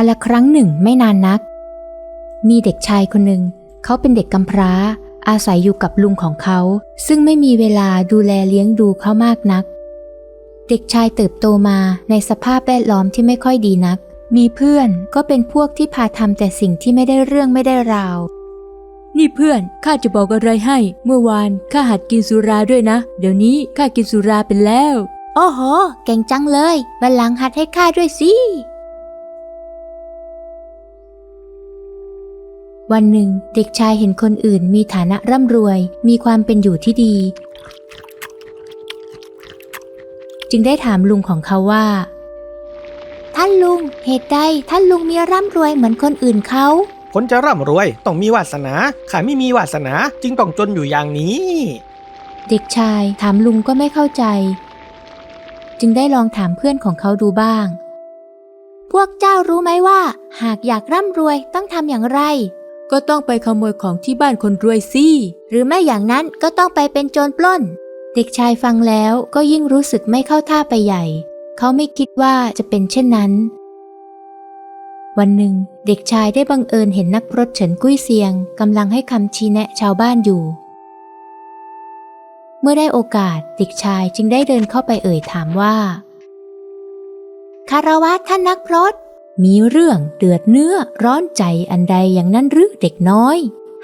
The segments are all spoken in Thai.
การละครั้งหนึ่งไม่นานนัก มีเด็กชายคนหนึ่ง เขาเป็นเด็กกำพร้า อาศัยอยู่กับลุงของเขา ซึ่งไม่มีเวลาดูแลเลี้ยงดูเขามากนัก เด็กชายเติบโตมาในสภาพแวดล้อมที่ไม่ค่อยดีนัก มีเพื่อนก็เป็นพวกที่พาทำแต่สิ่งที่ไม่ได้เรื่องไม่ได้ราว นี่เพื่อนข้าจะบอกอะไรให้ เมื่อวานข้าหัดกินสุราด้วยนะ เดี๋ยวนี้ข้ากินสุราเป็นแล้ว โอ้โห เก่งจังเลยบันลังก์หัดให้ข้าด้วยสิ วันหนึ่ง เด็กชายเห็นคนอื่นมีฐานะร่ำรวย มีความเป็นอยู่ที่ดี จึงได้ถามลุงของเขาว่า ท่านลุง เหตุใดท่านลุงมีร่ำรวยเหมือนคนอื่นเขา คนจะร่ำรวยต้องมีวาสนาข้าไม่มีวาสนาจึงต้องจนอยู่อย่างนี้ เด็กชายถามลุงก็ไม่เข้าใจ จึงได้ลองถามเพื่อนของเขาดูบ้างพวกเจ้ารู้ไหมว่า หากอยากร่ำรวยต้องทำอย่างไร ก็ต้องไปขโมยของที่บ้านคนรวยสิ หรือไม่อย่างนั้นก็ต้องไปเป็นโจรปล้น เด็กชายฟังแล้วก็ยิ่งรู้สึกไม่เข้าท่าไปใหญ่ เขาไม่คิดว่าจะเป็นเช่นนั้น วันหนึ่ง เด็กชายได้บังเอิญเห็นนักพรตเฉินกุ้ยเซียงกำลังให้คำชี้แนะชาวบ้านอยู่ เมื่อได้โอกาสเด็กชายจึงได้เดินเข้าไปเอ่ยถามว่าคารวะท่านนักพรต มีเรื่องเดือดเนื้อร้อนใจอันใดอย่างนั้นหรือเด็กน้อย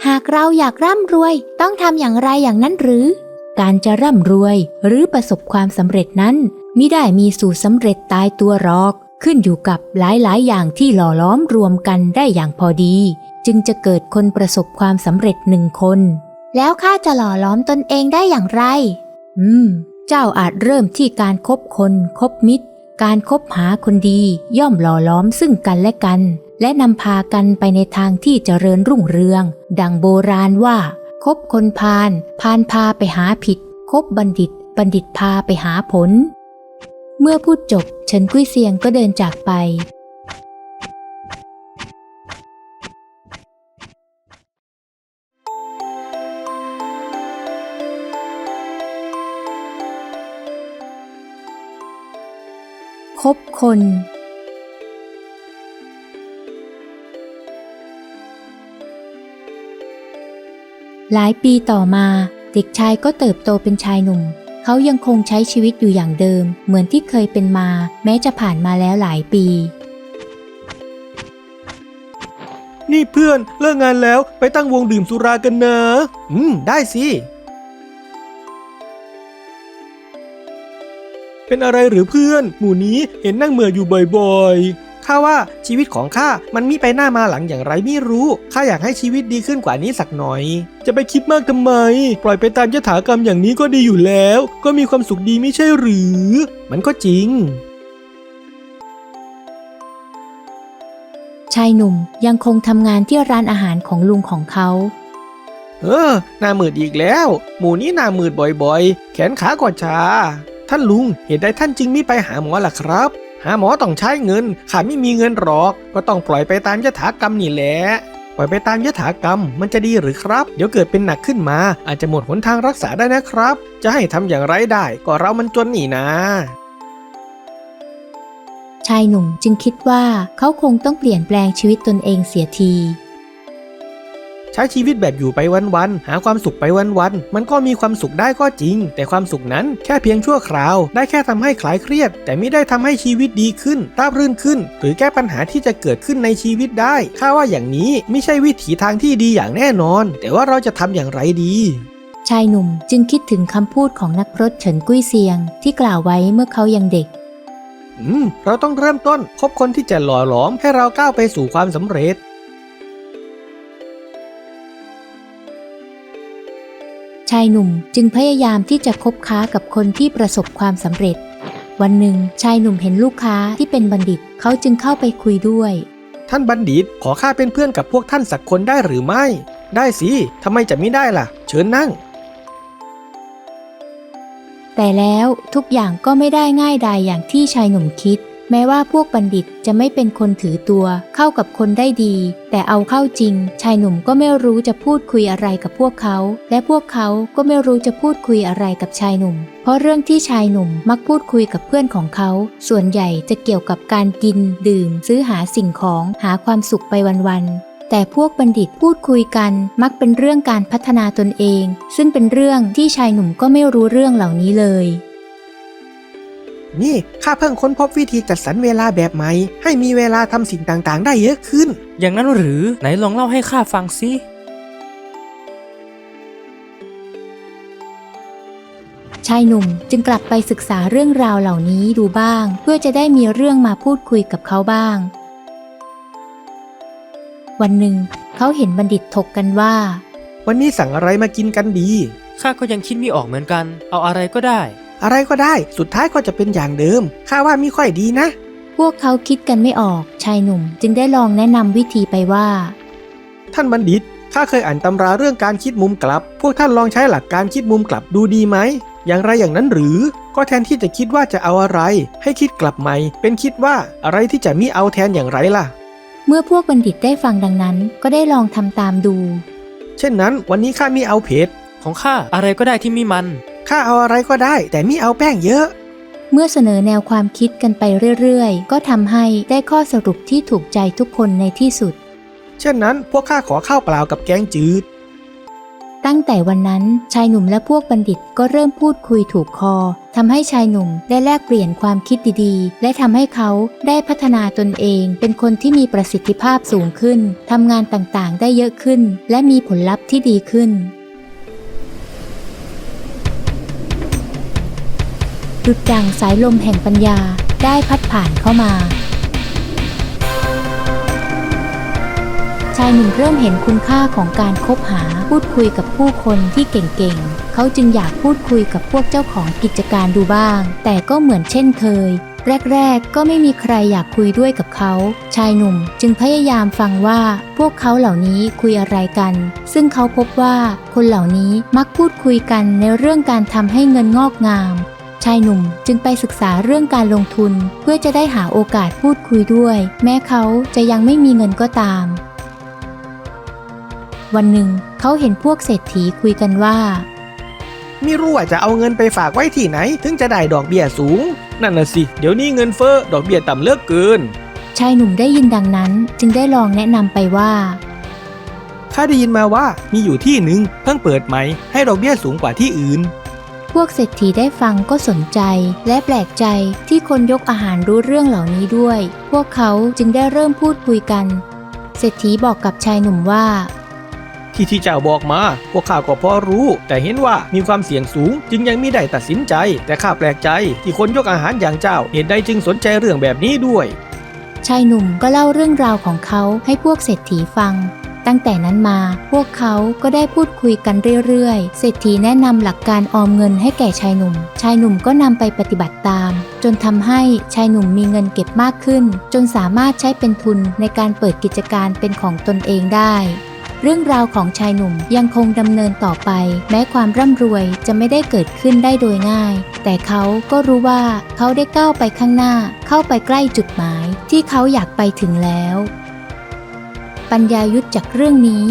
หากเราอยากร่ำรวยต้องทำอย่างไรอย่างนั้นหรือ การจะร่ำรวยหรือประสบความสำเร็จนั้นมิได้มีสูตรสำเร็จตายตัวหรอก ขึ้นอยู่กับหลายๆ อย่างที่หล่อล้อมรวมกันได้อย่างพอดี จึงจะเกิดคนประสบความสำเร็จหนึ่งคน แล้วข้าจะหล่อล้อมตนเองได้อย่างไร อืม เจ้าอาจเริ่มที่การคบคนคบมิตร การคบหาคนดีย่อมหล่อล้อมซึ่งกันและกัน และนำพากันไปในทางที่เจริญรุ่งเรือง ดังโบราณว่า คบคนพาลพาลพาไปหาผิด คบบัณฑิต บัณฑิตพาไปหาผล เมื่อพูดจบเฉินกุ้ยเซียงก็เดินจากไป บคน หลายปีต่อมาเด็กชายก็เติบโตเป็นชายหนุ่ม เขายังคงใช้ชีวิตอยู่อย่างเดิม เหมือนที่เคยเป็นมา แม้จะผ่านมาแล้วหลายปี นี่เพื่อนเลิกงานแล้วไปตั้งวงดื่มสุรากันนะ อืม ได้สิ เป็นอะไรหรือเพื่อน หมู่นี้เห็นนั่งเหมื่ออยู่บ่อยๆข้าว่าชีวิตของข้ามันมีไปหน้ามาหลังอย่างไรไม่รู้ข้าอยากให้ชีวิตดีขึ้นกว่านี้สักหน่อย จะไปคิดมากทำไม ปล่อยไปตามยถากรรมอย่างนี้ก็ดีอยู่แล้ว ก็มีความสุขดีไม่ใช่หรือ มันก็จริงชายหนุ่มยังคงทำงานที่ร้านอาหารของลุงของเขา เออ หน้ามืดอีกแล้ว หมู่นี้หน้ามืดบ่อยๆ แขนขาก็ชา ท่านลุงเหตุใดท่านจึงไม่ไปหาหมอล่ะครับ หาหมอต้องใช้เงินข้าไม่มีเงินหรอก ก็ต้องปล่อยไปตามยถากรรมนี่แหละปล่อยไปตามยถากรรมมันจะดีหรือครับ เดี๋ยวเกิดเป็นหนักขึ้นมา อาจจะหมดหนทางรักษาได้นะครับ จะให้ทำอย่างไรได้ ก็เรามันจนนี่นะ ชายหนุ่มจึงคิดว่าเขาคงต้องเปลี่ยนแปลงชีวิตตนเองเสียที ใช้ชีวิตแบบอยู่ไปวันๆหาความสุขไปวันๆมันก็มีความสุขได้ก็จริง แต่ความสุขนั้นแค่เพียงชั่วคราว ได้แค่ทำให้คลายเครียด แต่ไม่ได้ทำให้ชีวิตดีขึ้นราบรื่นขึ้น หรือแก้ปัญหาที่จะเกิดขึ้นในชีวิตได้ข้าว่าอย่างนี้ไม่ใช่วิถีทางที่ดีอย่างแน่นอน แต่ว่าเราจะทำอย่างไรดีชายหนุ่มจึงคิดถึงคำพูดของนักพรตเฉินกุ้ยเซียง ที่กล่าวไว้เมื่อเขายังเด็ก อืม เราต้องเริ่มต้นคบคนที่จะหล่อหลอมให้เราก้าวไปสู่ความสำเร็จ ชายหนุ่มจึงพยายามที่จะคบค้ากับคนที่ประสบความสำเร็จ วันหนึ่ง ชายหนุ่มเห็นลูกค้าที่เป็นบัณฑิต เขาจึงเข้าไปคุยด้วย ท่านบัณฑิตขอข้าเป็นเพื่อนกับพวกท่านสักคนได้หรือไม่ ได้สิทำไมจะไม่ได้ล่ะ เชิญนั่ง แต่แล้วทุกอย่างก็ไม่ได้ง่ายดายอย่างที่ชายหนุ่มคิด แม้ว่าพวกบัณฑิตจะไม่เป็นคนถือตัวเข้ากับคนได้ดี แต่เอาเข้าจริง ชายหนุ่มก็ไม่รู้จะพูดคุยอะไรกับพวกเขา และพวกเขาก็ไม่รู้จะพูดคุยอะไรกับชายหนุ่ม เพราะเรื่องที่ชายหนุ่มมักพูดคุยกับเพื่อนของเขา ส่วนใหญ่จะเกี่ยวกับการกิน ดื่ม ซื้อหาสิ่งของหาความสุขไปวันๆแต่พวกบัณฑิตพูดคุยกันมักเป็นเรื่องการพัฒนาตนเอง ซึ่งเป็นเรื่องที่ชายหนุ่มก็ไม่รู้เรื่องเหล่านี้เลย นี่ข้าเพิ่งค้นพบวิธีจัดสรรเวลาแบบใหม่ ให้มีเวลาทำสิ่งต่างๆ ได้เยอะขึ้น อย่างนั้นหรือไหนลองเล่าให้ข้าฟังสิชายหนุ่มจึงกลับไปศึกษาเรื่องราวเหล่านี้ดูบ้าง เพื่อจะได้มีเรื่องมาพูดคุยกับเขาบ้าง วันหนึ่ง เขาเห็นบัณฑิตถกกันว่า วันนี้สั่งอะไรมากินกันดี ข้าก็ยังคิดไม่ออกเหมือนกัน เอาอะไรก็ได้ อะไรก็ได้ สุดท้ายก็จะเป็นอย่างเดิม ข้าว่ามีค่อยดีนะ พวกเขาคิดกันไม่ออก ชายหนุ่ม จึงได้ลองแนะนำวิธีไปว่า ท่านบัณฑิต ข้าเคยอ่านตำราเรื่องการคิดมุมกลับ พวกท่านลองใช้หลักการคิดมุมกลับดูดีไหม อย่างไรอย่างนั้นหรือ ก็แทนที่จะคิดว่าจะเอาอะไร ให้คิดกลับใหม่ เป็นคิดว่าอะไรที่จะมีเอาแทนอย่างไรล่ะ เมื่อพวกบัณฑิตได้ฟังดังนั้น ก็ได้ลองทำตามดู เช่นนั้น วันนี้ข้ามีเอาเผ็ดของข้าอะไรก็ได้ที่มีมัน ข้าเอาอะไรก็ได้ แต่มีเอาแป้งเยอะ เมื่อเสนอแนวความคิดกันไปเรื่อยๆ ก็ทำให้ได้ข้อสรุปที่ถูกใจทุกคนในที่สุด เช่นนั้นพวกข้าขอข้าวเปล่ากับแกงจืด ตั้งแต่วันนั้นชายหนุ่มและพวกบัณฑิตก็เริ่มพูดคุยถูกคอทำให้ชายหนุ่มได้แลกเปลี่ยนความคิดดีๆ และทำให้เขาได้พัฒนาตนเอง เป็นคนที่มีประสิทธิภาพสูงขึ้นทำงานต่างๆ ได้เยอะขึ้น และมีผลลัพธ์ที่ดีขึ้น ดุจดังสายลมแห่งปัญญาได้พัดผ่านเข้ามา ชายหนุ่มเริ่มเห็นคุณค่าของการคบหาพูดคุยกับผู้คนที่เก่งๆ เขาจึงอยากพูดคุยกับพวกเจ้าของกิจการดูบ้าง แต่ก็เหมือนเช่นเคย แรกๆ ก็ไม่มีใครอยากคุยด้วยกับเขา ชายหนุ่มจึงพยายามฟังว่าพวกเขาเหล่านี้คุยอะไรกัน ซึ่งเขาพบว่าคนเหล่านี้มักพูดคุยกันในเรื่องการทำให้เงินงอกงาม ชายหนุ่มจึงไปศึกษาเรื่องการลงทุน เพื่อจะได้หาโอกาสพูดคุยด้วย แม้เขาจะยังไม่มีเงินก็ตาม วันหนึ่ง เขาเห็นพวกเศรษฐีคุยกันว่า ไม่รู้ว่าจะเอาเงินไปฝากไว้ที่ไหน ถึงจะได้ดอกเบี้ยสูง นั่นน่ะสิ เดี๋ยวนี้เงินเฟ้อดอกเบี้ยต่ำเหลือกเกิน ชายหนุ่มได้ยินดังนั้นจึงได้ลองแนะนำไปว่าข้าได้ยินมาว่ามีอยู่ที่หนึ่งเพิ่งเปิดใหม่ให้ดอกเบี้ยสูงกว่าที่อื่น พวกเศรษฐีได้ฟังก็สนใจ และแปลกใจที่คนยกอาหารรู้เรื่องเหล่านี้ด้วย พวกเขาจึงได้เริ่มพูดคุยกัน เศรษฐีบอกกับชายหนุ่มว่าที่ที่เจ้าบอกมา พวกข้าก็พอรู้ แต่เห็นว่ามีความเสี่ยงสูง จึงยังไม่ได้ตัดสินใจ แต่ข้าแปลกใจที่คนยกอาหารอย่างเจ้า เหตุใดจึงสนใจเรื่องแบบนี้ด้วย ชายหนุ่มก็เล่าเรื่องราวของเขาให้พวกเศรษฐีฟัง ตั้งแต่นั้นมา พวกเขาก็ได้พูดคุยกันเรื่อยๆ เศรษฐีแนะนำหลักการออมเงินให้แก่ชายหนุ่ม ชายหนุ่มก็นำไปปฏิบัติตาม จนทำให้ชายหนุ่มมีเงินเก็บมากขึ้น จนสามารถใช้เป็นทุนในการเปิดกิจการเป็นของตนเองได้เรื่องราวของชายหนุ่มยังคงดำเนินต่อไป แม้ความร่ำรวยจะไม่ได้เกิดขึ้นได้โดยง่าย แต่เขาก็รู้ว่าเขาได้ก้าวไปข้างหน้า เข้าไปใกล้จุดหมายที่เขาอยากไปถึงแล้ว ปัญญายุทธจากเรื่องนี้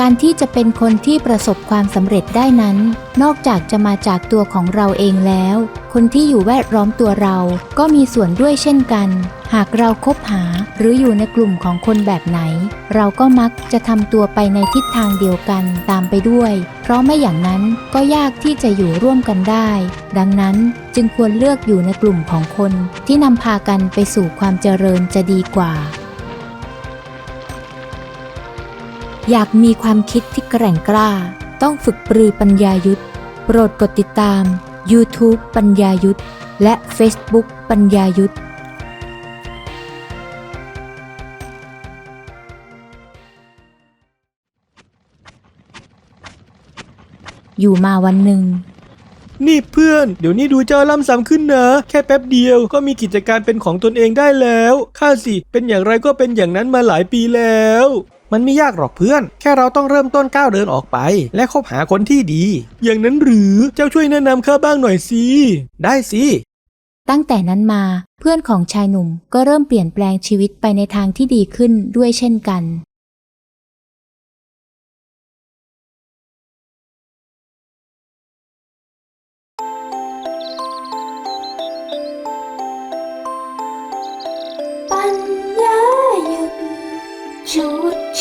การที่จะเป็นคนที่ประสบความสำเร็จได้นั้น นอกจากจะมาจากตัวของเราเองแล้ว คนที่อยู่แวดล้อมตัวเราก็มีส่วนด้วยเช่นกัน หากเราคบหาหรืออยู่ในกลุ่มของคนแบบไหน เราก็มักจะทำตัวไปในทิศทางเดียวกันตามไปด้วย เพราะไม่อย่างนั้นก็ยากที่จะอยู่ร่วมกันได้ ดังนั้นจึงควรเลือกอยู่ในกลุ่มของคนที่นำพากันไปสู่ความเจริญจะดีกว่า อยากมีความคิดที่แกร่งกล้า ต้องฝึกปรือปัญญายุทธโปรดกดติดตาม YouTube ปัญญายุทธและ Facebook ปัญญายุทธอยู่มาวันหนึ่ง นี่เพื่อน เดี๋ยวนี้ดูเจ้าล่ำซ้ำขึ้นนะ แค่แป๊บเดียวก็มีกิจการเป็นของตนเองได้แล้ว ข้าสิ เป็นอย่างไรก็เป็นอย่างนั้นมาหลายปีแล้ว มันไม่ยากหรอกเพื่อน แค่เราต้องเริ่มต้นก้าวเดินออกไป และคบหาคนที่ดี อย่างนั้นหรือเจ้าช่วยแนะนำข้าบ้างหน่อยสิได้สิตั้งแต่นั้นมาเพื่อนของชายหนุ่มก็เริ่มเปลี่ยนแปลงชีวิตไปในทางที่ดีขึ้นด้วยเช่นกัน